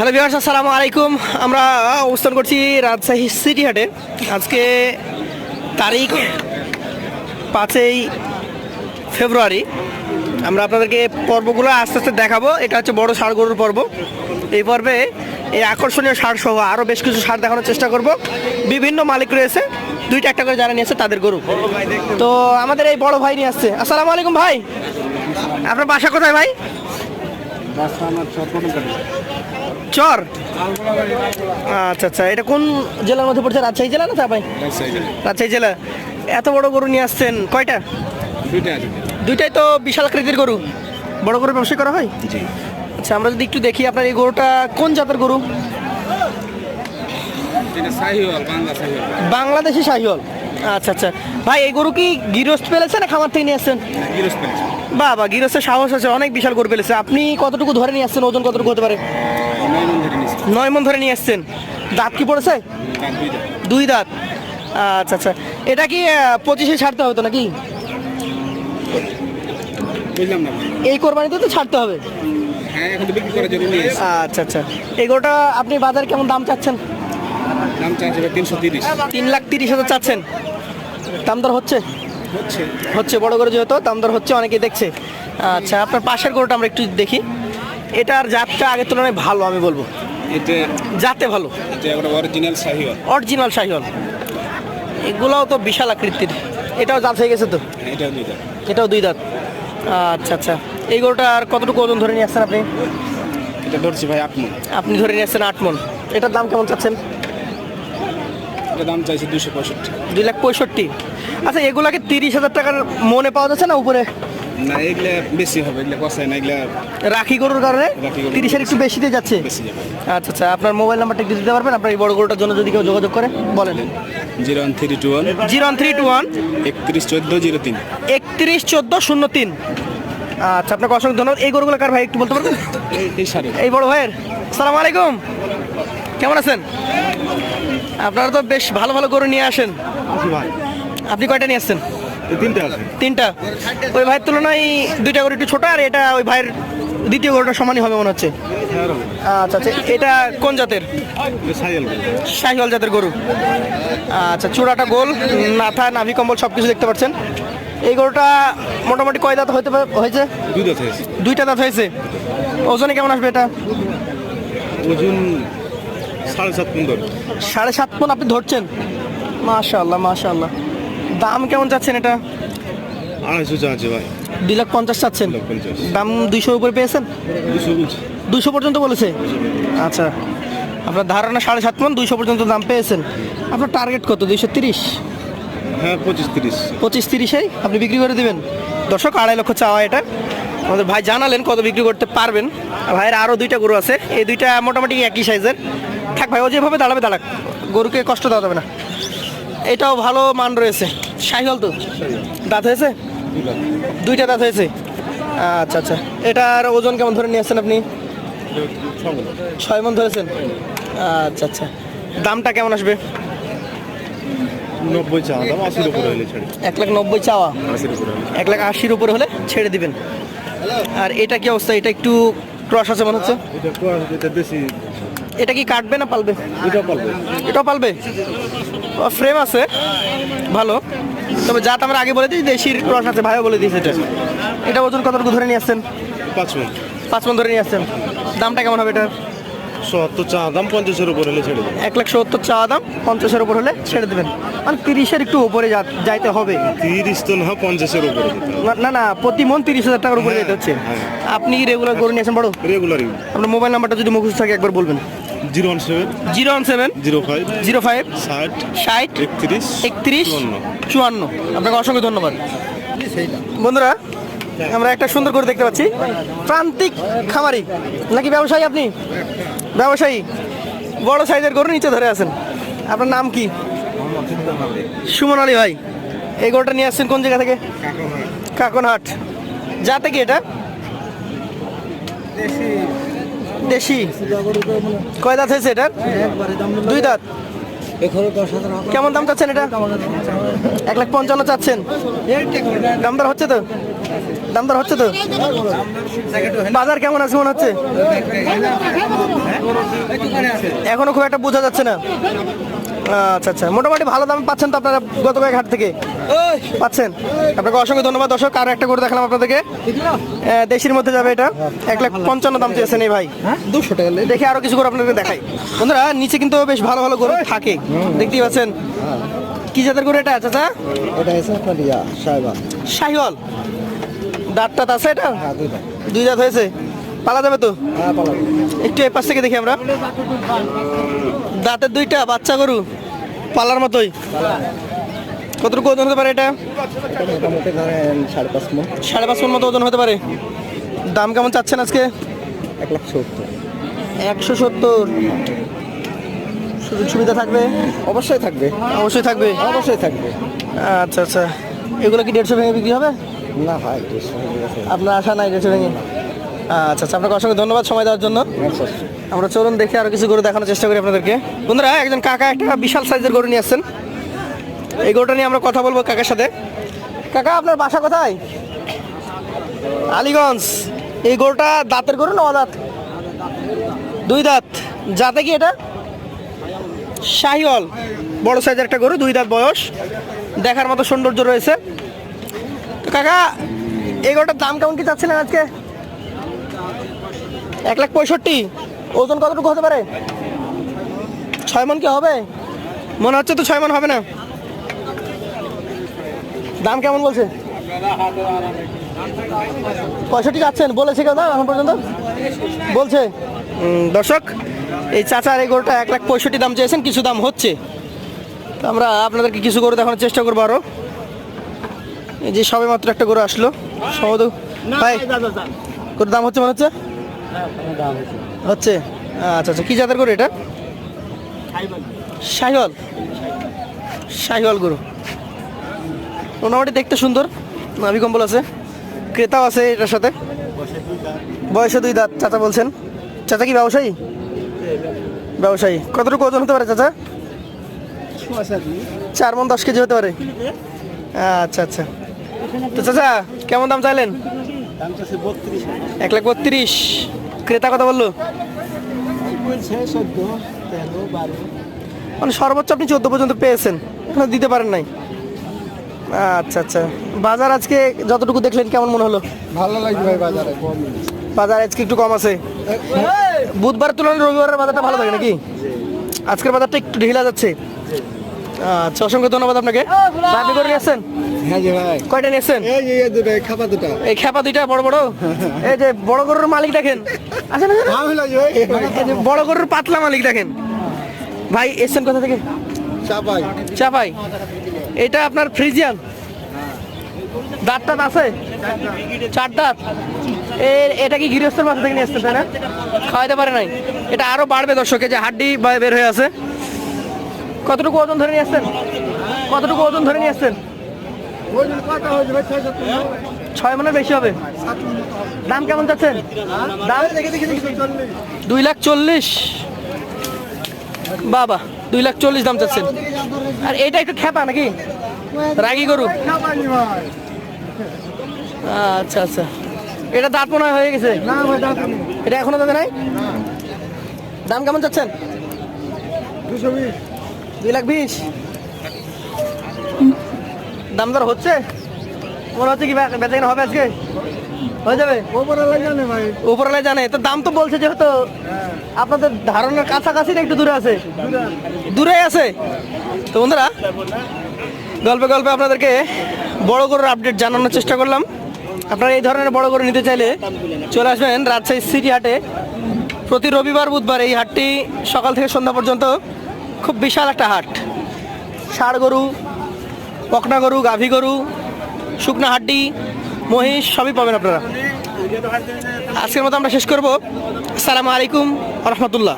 Hello Bihar আসসালামু আলাইকুম। আমরা অবস্থান করছি রাজশাহী সিটি হাটে। আজকে তারিখ পাঁচই ফেব্রুয়ারি। আমরা আপনাদেরকে পর্বগুলো আস্তে আস্তে দেখাবো। এটা হচ্ছে বড় ষাড় গরুর পর্ব। এই পর্বে এই আকর্ষণীয় ষাড় সহ আরও বেশ কিছু সার দেখানোর চেষ্টা করব। বিভিন্ন মালিক রয়েছে, দুইটা একটা করে যারা নিয়ে আসছে তাদের গরু। তো আমাদের এই বড় ভাই নিয়ে আসছে। আসসালামু আলাইকুম ভাই। আপনার বাসা কোথায় ভাই? চর। আচ্ছা আচ্ছা এটা কোন জেলার মধ্যে পড়ছে? রাজশাহী জেলা না তা ভাই রাজশাহী জেলা। এত বড় গরু নিয়ে আসছেন কয়টা? দুইটাই তো বিশাল আকৃতির গরু। বড় গরু ব্যবসা করা হয়? আচ্ছা আমরা যদি একটু দেখি আপনার এই গরুটা কোন জাতের গরু? বাংলাদেশি শাহিওয়াল। আচ্ছা আচ্ছা। ভাই এই গরু কি গিরস্ত পেলেছে না খামার থেকে নিয়ে আসছেন? পেয়েছে বাবা গিরস্তের সাহস আছে অনেক বিশাল গরু পেলেছে আপনি কতটুকু ধরে নিয়ে আসছেন? ওজন কতটুকু হতে পারে? নয় মন ধরে নয় আসছেন। দাঁত কি পড়েছে? দুই দাঁত। আচ্ছা আচ্ছা। এটা কি পঁচিশে ছাড়তে হবে তো নাকি? এই কোরবানিতে তো ছাড়তে হবে। আচ্ছা আচ্ছা। এগুলোটা আপনি বাজার কেমন দাম চাচ্ছেন? দাম তিনশো তিরিশ। তিন লাখ তিরিশ হাজার চাচ্ছেন। দাম দর হচ্ছে? হচ্ছে। হচ্ছে বড় করে যেহেতু দাম দর হচ্ছে অনেকে দেখছে। আচ্ছা আপনার পাশের গরুটা আমরা একটু দেখি। এটার জাতটা আগের তুলনায় ভালো আমি বলব। জাতে ভালো। অরিজিনাল শাহিওয়াল। অরিজিনাল শাহিওয়াল। এগুলোও তো বিশাল আকৃতির। এটাও জাত হয়ে গেছে তো? হ্যাঁ, এটাও দুই দাঁত এটাও দুই দাঁত আচ্ছা আচ্ছা। এই গরুটা আর কতটুকু ওজন ধরে নিয়ে আসছেন আপনি? এটা ধরছি ভাই আট মন। আপনি ধরে নিয়ে আসছেন আট মন। এটার দাম কেমন চাচ্ছেন? এটা দাম চাইছে দুশো পঁয়ষট্টি। দুই লাখ পঁয়ষট্টি। আচ্ছা এগুলাকে তিরিশ হাজার টাকার মনে পাওয়া যাচ্ছে না উপরে? না এগুলা বেশি হবে এগুলা কষায় না এগুলা রাখি গরুর কারণে তিরিশের একটু বেশি দিয়ে যাচ্ছে? আচ্ছা আচ্ছা আপনার মোবাইল নাম্বারটা একটু দিতে পারবেন? আপনার এই বড় গরুটার জন্য যদি কেউ যোগাযোগ করে বলেন। Zero one three two one. Zero one three two one. একত্রিশ চোদ্দ জিরো তিন। একত্রিশ চোদ্দ শূন্য তিন। আচ্ছা আপনাকে অসংখ্য ধন্যবাদ। এই গরুগুলো কার ভাই একটু বলতে পারবেন? এই বড় ভাইয়ের। সালাম আলাইকুম। কেমন আছেন? আপনারা তো বেশ ভালো ভালো গরু নিয়ে আসেন। আপনি কয়টা নিয়ে আসছেন? তিনটা তিনটা? ওই ভাইয়ের তুলনায় দুইটা গরু একটু ছোট আর এটা ওই ভাইয়ের দ্বিতীয় গরুটা সমানই হবে মনে হচ্ছে। আচ্ছা আচ্ছা এটা কোন জাতের? শাহিওয়াল জাতের গরু। আচ্ছা চূড়াটা গোল মাথা নাভি কম্বল সব কিছু দেখতে পাচ্ছেন। এই গরুটা মোটামুটি কয় দাঁত হতে হয়েছে? দুই দাঁত হয়েছে। দুইটা দাঁত হয়েছে। ওজনে কেমন আসবে এটা? ওজন সাড়ে সাত পনেরো সাড়ে সাত মন আপনি ধরছেন? মাশাল্লাহ মাশাল্লাহ দাম কেমন যাচ্ছেন এটা? আড়াইশো চা ভাই। দুই লাখ পঞ্চাশ চাচ্ছেন। দাম দুইশোর উপরে পেয়েছেন? দুশো পর্যন্ত বলেছে? আচ্ছা। আপনার ধারণা সাড়ে সাত মন দুইশো পর্যন্ত দাম পেয়েছেন। আপনার টার্গেট কত? দুইশো তিরিশ? হ্যাঁ পঁচিশ তিরিশ। পঁচিশ তিরিশেই আপনি বিক্রি করে দিবেন। দর্শক আড়াই লক্ষ চাওয়া এটা। আমাদের ভাই জানালেন কত বিক্রি করতে পারবেন। ভাইয়ের আরও দুইটা গরু আছে। এই দুইটা মোটামুটি একই সাইজের। থাক ভাই ও যেভাবে দাঁড়াবে দাঁড়াক। গরুকে কষ্ট দেওয়া যাবে না। এটাও ভালো মান রয়েছে। সাইহল তো? দাঁত হয়েছে? দুইটা দাঁত হয়েছে? আচ্ছা আচ্ছা। এটার ওজন কেমন ধরে নিয়ে আসছেন আপনি? ছয় মন ধরেছেন? আচ্ছা আচ্ছা। দামটা কেমন আসবে? নব্বই চা দাম আশির উপরে হলে ছেড়ে এক লাখ নব্বই চাওয়া? এক লাখ আশির উপরে হলে ছেড়ে দিবেন। আর এটা কি অবস্থা? এটা একটু ক্রস আছে মনে হচ্ছে? এটা কোয়া- এটা বেশি এটা কি কাটবে না পালবে? এটা পারবে এটাও পালবে? ফ্রেম আছে। ভালো। তবে জাত আমরা আগে বলে দিই দেশির ক্রস আছে ভাইও বলে দিয়েছে এটা। এটা ওজন কতটুকু ধরে নিয়ে আসছেন? পাঁচ মিনিট পাঁচ মন ধরে নিয়ে আসছেন। দামটা কেমন হবে এটার? সত্তর চা দাম পঞ্চাশের উপরে হলে ছেড়ে দেবে এক লাখ সত্তর চাওয়া দাম পঞ্চাশের উপর হলে ছেড়ে দেবেন। মানে তিরিশের একটু উপরে যা- যাইতে হবে। তিরিশ তো না পঞ্চাশের উপরে না- না প্রতি মন তিরিশ হাজার টাকার উপরে হ্যাঁ, যেতে হচ্ছে। হ্যাঁ। আপনি কি রেগুলার গরু নিয়েছেন বড়? রেগুলার আপনার মোবাইল নাম্বারটা যদি মুখস্থ থাকে একবার বলবেন। Zero one seven zero one seven zero five zero five ষাট ষাট একত্রিশ একত্রিশ চুয়ান্ন। চুয়ান্ন। আপনাকে অসংখ্য ধন্যবাদ। বন্ধুরা আমরা একটা সুন্দর করে দেখতে পাচ্ছি। প্রান্তিক খামারি। নাকি ব্যবসায়ী আপনি? ব্যবসায়ী। বড় সাইজের গরু নিচে ধরে আছেন। আপনার নাম কি? সুমন আলী ভাই। এই গরুটা নিয়ে আসছেন কোন জায়গা থেকে? কাকনহাট। যা থেকে এটা? দেশি? কয় দাঁত হয়েছে এটা দুই দাঁত? কেমন দাম চাচ্ছেন এটা? এক লাখ পঞ্চান্ন চাচ্ছেন। দামদার হচ্ছে তো? দামদার হচ্ছে তো? বাজার কেমন আছে মনে হচ্ছে? এখনও খুব একটা বোঝা যাচ্ছে না। আচ্ছা আচ্ছা। মোটামুটি ভালো দাম পাচ্ছেন তো আপনারা গত কয়েক হাট থেকে? পাচ্ছেন? আপনাকে অসংখ্য ধন্যবাদ। দর্শক আরও একটা করে দেখালাম আপনাদেরকে। দেশির মধ্যে যাবে এটা। এক লাখ পঞ্চান্ন দাম চেয়েছেন এই ভাই। দুশো টাকা দেখে আরও কিছু করে আপনাদের দেখাই। বন্ধুরা নিচে কিন্তু বেশ ভালো ভালো গরু থাকে। দেখতেই পাচ্ছেন। কি জাতের গরু এটা চাচা? এটা হচ্ছে আপনার ইয়া সাহেবা শাহিওয়াল দাঁত টাত আছে এটা? হ্যাঁ দুই দাঁত। হয়েছে। পালা যাবে তো? হ্যাঁ একটু এই পাশ থেকে দেখি আমরা। দাঁতের দুইটা বাচ্চা গরু। পালার মতোই। কতটুকু ওজন হতে পারে এটা? এটা মোটামুটি ধরেন সাড়ে পাঁচ মন সাড়ে পাঁচ মন মতো ওজন হতে পারে। দাম কেমন চাচ্ছেন আজকে? এক লাখ সত্তর একশো সত্তর। সুযোগ সুবিধা থাকবে? অবশ্যই থাকবে। অবশ্যই থাকবে? অবশ্যই থাকবে। আচ্ছা আচ্ছা। এগুলো কি দেড়শো ভেঙে বিক্রি হবে? না ভাই আপনার আশা নাই দেড়শো ভেঙে? আচ্ছা আচ্ছা আপনাকে অসংখ্য ধন্যবাদ সময় দেওয়ার জন্য। আমরা চলুন দেখে আরও কিছু গরু দেখানোর চেষ্টা করি আপনাদেরকে। বন্ধুরা, একজন কাকা একটা বিশাল সাইজের গরু নিয়ে আসছেন। এই গরুটা নিয়ে আমরা কথা বলব কাকার সাথে। কাকা, আপনার বাসা কোথায়? আলীগঞ্জ। এই গরুটা দাঁতের গরু না দাঁত দুই দাঁত। যাতে কি এটা? শাহিওয়াল। বড় সাইজের একটা গরু, দুই দাঁত বয়স। দেখার মতো সৌন্দর্য রয়েছে। তো কাকা, এই গরুটার দাম কেমন কি চাচ্ছিলেন আজকে? এক লাখ পঁয়ষট্টি। ওজন কতটুকু হতে পারে? ছয় মন কি হবে? মনে হচ্ছে তো ছয় মন হবে না। দাম কেমন বলছে? পঁয়ষট্টি যাচ্ছেন বলেছে কেউ না এখন পর্যন্ত? বলছে। দর্শক এই চাচার এই গরুটা এক লাখ পঁয়ষট্টি দাম চেয়েছেন কিছু দাম হচ্ছে। তো আমরা আপনাদেরকে কিছু গরু দেখানোর চেষ্টা করব আরও এই যে সবে মাত্র একটা গরু আসলো সম্ভবত ভাই গরুর দাম হচ্ছে মনে হচ্ছে? হচ্ছে? আচ্ছা আচ্ছা কি জাতের গরু এটা? শাহিওয়াল। শাহিওয়াল গরু। মোটামুটি দেখতে সুন্দর। নাভি কম্বল আছে। ক্রেতাও আছে এটার সাথে। বয়সে দুই দাঁত, চাচা বলছেন। চাচা কি ব্যবসায়ী? ব্যবসায়ী। কতটুকু ওজন হতে পারে, চাচা? চার মন দশ কেজি হতে পারে। আচ্ছা আচ্ছা। তো চাচা, কেমন দাম চাইলেন? এক লাখ বত্রিশ। ক্রেতা কথা বলল? মানে সর্বোচ্চ আপনি চোদ্দ পর্যন্ত পেয়েছেন। দিতে পারেন নাই। আচ্ছা আচ্ছা। বাজার আজকে যতটুকু দেখলেন কেমন মনে হলো? ভালো লাগবে ভাই বাজারে বাজার আজকে একটু কম আছে। বুধবার তুলনায় রবিবারের বাজারটা ভালো থাকে নাকি? আজকের বাজারটা একটু ঢিলা যাচ্ছে। আচ্ছা অসংখ্য ধন্যবাদ আপনাকে। আপনি করে এসছেন হ্যাঁ জি ভাই। কয়টা নিয়ে এসছেন এই যে এই দুটো এই খাপা দুটো। এই খেপা দুইটা বড় বড়? এই যে বড় গরুর মালিক দেখেন। আচ্ছা না আমি লাগবে এই যে বড় গরুর পাতলা মালিক দেখেন। ভাই এসছেন কোথা থেকে? চাপাই। চাপাই। এটা আপনার ফ্রিজিয়ান? দাঁত টাত আছে? চার দাঁত? এ- এটা কি গৃহস্থের মাথা থেকে নিয়ে আসছেন তাই না? খাওয়াইতে পারে নাই। এটা আরও বাড়বে দর্শকে যে হাড্ডি বের হয়ে আছে। কতটুকু ওজন ধরে নিয়ে আসছেন? কতটুকু ওজন ধরে নিয়ে আসছেন? ছয় মনের বেশি হবে। দাম কেমন যাচ্ছেন দাম? দুই লাখ চল্লিশ। বাবা দুই লাখ চল্লিশ দাম চাচ্ছেন। আর এটা একটু খেপা নাকি? রাগি গরু। আচ্ছা আচ্ছা। এটা দাঁত মনে হয়ে গেছে? এটা এখনও দাদা নাই? দাম কেমন চাচ্ছেন? দুই লাখ বিশ। দাম দর হচ্ছে? মনে হচ্ছে কি বেচা কেনা হবে আজকে? হয়ে যাবে? উপরওয়ালা জানে ভাই। ওপরালায় জানে। তো দাম তো বলছে যেহেতু আপনাদের ধারণার কাছাকাছি একটু দূরে আছে? দূরে আছে? তো বন্ধুরা গল্পে গল্পে আপনাদেরকে বড় গরুর আপডেট জানানোর চেষ্টা করলাম। আপনারা এই ধরনের বড় গরু নিতে চাইলে চলে আসবেন রাজশাহী সিটি হাটে। প্রতি রবিবার বুধবার এই হাটটি সকাল থেকে সন্ধ্যা পর্যন্ত খুব বিশাল একটা হাট। ষাড় গরু বকনা গরু, গাভী গরু, শুকনা হাড্ডি, মহিষ, সবই পাবেন আপনারা। আজকের মতো আমরা শেষ করব। আসসালামু আলাইকুম রহমতুল্লাহ।